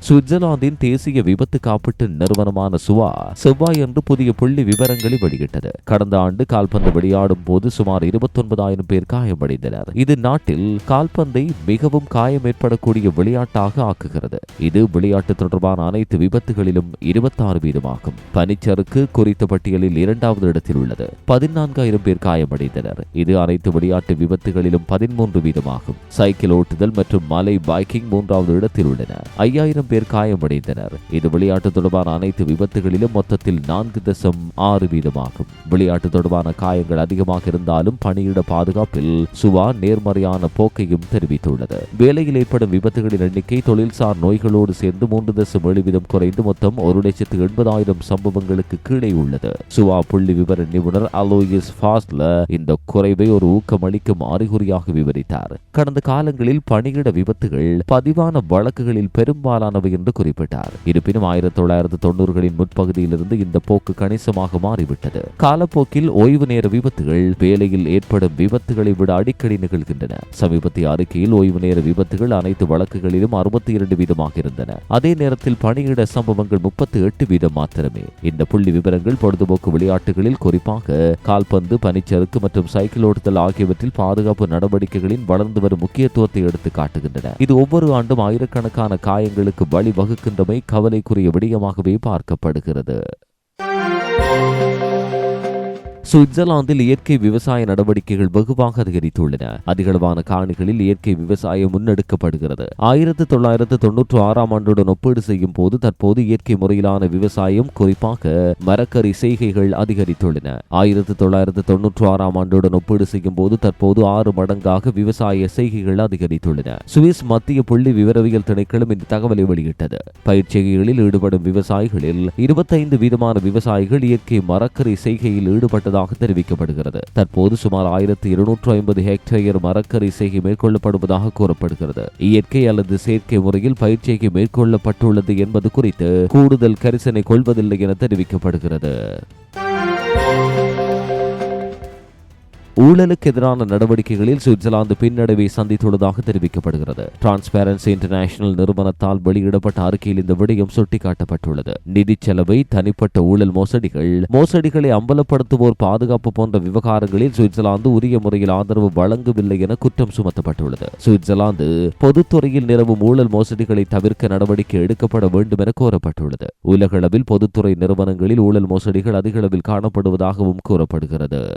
சுவிட்சர்லாந்தின் தேசிய விபத்து காப்பீட்டு நிறுவனமான சுவா செவ்வாயன்று புதிய புள்ளி விவரங்களை வெளியிட்டது. கடந்த ஆண்டு கால்பந்து விளையாடும் போது சுமார் இருபத்தொன்பதாயிரம் பேர் காயமடைந்தனர். இது நாட்டில் கால்பந்தை மிகவும் காயம் ஏற்படக்கூடிய விளையாட்டாக ஆக்குகிறது. இது விளையாட்டு தொடர்பான அனைத்து விபத்துகளிலும் இருபத்தாறு வீதமாகும். பனிச்சறுக்கு குறித்த பட்டியலில் இரண்டாவது இடத்தில் உள்ளது. பதினான்காயிரம் பேர் காயமடைந்தனர். இது அனைத்து விளையாட்டு விபத்துகளிலும் பதிமூன்று வீதமாகும். சைக்கிள் ஓட்டுதல் மற்றும் மலை பைக்கிங் மூன்றாவது இடத்தில் உள்ளன. ஐயாயிரம் பேர் காயமடைந்தனர். இது விளையாட்டு தொடர்பான அனைத்து விபத்துகளிலும் மொத்தத்தில் நான்கு தசம் ஆறு வீதமாகும். விளையாட்டு தொடர்பான காயங்கள் அதிகமாக இருந்தாலும் பணியிட பாதுகாப்பில் சுவா நேர்மறையான போக்கையும் தெரிவித்துள்ளது. வேலையில் ஏற்படும் விபத்துகளின் எண்ணிக்கை தொழில்சார் நோய்களோடு சேர்ந்து மூன்று தசம் ஏழு வீதம் குறைந்து மொத்தம் ஒரு லட்சத்து எண்பதாயிரம் சம்பவங்களுக்கு கீழே உள்ளது. சுவா புள்ளி விவர நிபுணர் அலோயிஸ் ஃபாஸ்ட்ல இந்த குறைவை ஒரு ஊக்கமளிக்கும் அறிகுறியாக விவரித்தார். கடந்த காலங்களில் பணியிட விபத்துகள் பதிவான வழக்குகளில் பெரும்பாலான பெரும்பாலானவை என்று குறிப்பிட்டார். இருப்பினும் ஆயிரத்தி தொள்ளாயிரத்து தொண்ணூறுகளின் முற்பகுதியிலிருந்து இந்த போக்கு கணிசமாக மாறிவிட்டது. காலப்போக்கில் ஓய்வு நேர விபத்துகள் வேலையில் ஏற்படும் விபத்துகளை விட அடிக்கடி நிகழ்கின்றன. சமீபத்திய அறிக்கையில் ஓய்வு நேர விபத்துகள் அனைத்து வழக்குகளிலும் அறுபத்தி இரண்டு வீதமாக இருந்தன. அதே நேரத்தில் பணியிட சம்பவங்கள் முப்பத்தி எட்டு வீதம் மாத்திரமே. இந்த புள்ளி விவரங்கள் பொழுதுபோக்கு விளையாட்டுகளில் குறிப்பாக கால்பந்து பனிச்சறுக்கு மற்றும் சைக்கிள் ஓட்டுதல் ஆகியவற்றில் பாதுகாப்பு நடவடிக்கைகளின் வளர்ந்து வரும் முக்கியத்துவத்தை எடுத்து காட்டுகின்றன இது ஒவ்வொரு ஆண்டும் ஆயிரக்கணக்கான காயங்களுக்கு வழிவகுக்கின்றமை கவலைக்குரிய விடயமாகவே பார்க்கப்படுகிறது. சுவிட்சர்லாந்தில் இயற்கை விவசாய நடவடிக்கைகள் வெகுவாக அதிகரித்துள்ளன. அதிகளவான காணிகளில் இயற்கை விவசாயம் முன்னெடுக்கப்படுகிறது. ஆயிரத்து தொள்ளாயிரத்து தொன்னூற்று ஆறாம் ஆண்டுடன் ஒப்பீடு செய்யும் போது தற்போது இயற்கை முறையிலான விவசாயம் குறிப்பாக மரக்கறி செய்கைகள் அதிகரித்துள்ளன. ஆயிரத்து தொள்ளாயிரத்து தொன்னூற்று ஆறாம் ஆண்டுடன் ஒப்பீடு செய்யும் போது தற்போது ஆறு மடங்காக விவசாய செய்கைகள் அதிகரித்துள்ளன. சுவிஸ் மத்திய புள்ளி விவரவியல் திணைக்களம் இந்த தகவலை வெளியிட்டது. பயிற்சிகளில் ஈடுபடும் விவசாயிகளில் இருபத்தைந்து வீதமான விவசாயிகள் இயற்கை மரக்கறி செய்கையில் ஈடுபட்டதாக தெரிவிக்கப்படுகிறது. தற்போது சுமார் ஆயிரத்தி இருநூற்று ஐம்பது ஹெக்டேயர் மரக்கறி செய்கை மேற்கொள்ளப்படுவதாக கூறப்படுகிறது. இயற்கை அல்லது செயற்கை முறையில் பயிற்சிகை மேற்கொள்ளப்பட்டுள்ளது என்பது குறித்து கூடுதல் கரிசனை கொள்வதில்லை என தெரிவிக்கப்படுகிறது. ஊழலுக்கு எதிரான நடவடிக்கைகளில் சுவிட்சர்லாந்து பின்னடைவை சந்தித்துள்ளதாக தெரிவிக்கப்படுகிறது. டிரான்ஸ்பேரன்சி இன்டர்நேஷனல் நிறுவனத்தால் வெளியிடப்பட்ட அறிக்கையில் இந்த விடயம் சுட்டிக்காட்டப்பட்டுள்ளது. நிதி செலவை தனிப்பட்ட ஊழல் மோசடிகள் மோசடிகளை அம்பலப்படுத்துவோர் பாதுகாப்பு போன்ற விவகாரங்களில் சுவிட்சர்லாந்து உரிய முறையில் ஆதரவு வழங்கவில்லை என குற்றம் சுமத்தப்பட்டுள்ளது. சுவிட்சர்லாந்து பொதுத்துறையில் நிலவும் ஊழல் மோசடிகளை தவிர்க்க நடவடிக்கை எடுக்கப்பட வேண்டும் என கோரப்பட்டுள்ளது. உலகளவில் பொதுத்துறை நிறுவனங்களில் ஊழல் மோசடிகள் அதிகளவில் காணப்படுவதாகவும் கூறப்படுகிறது.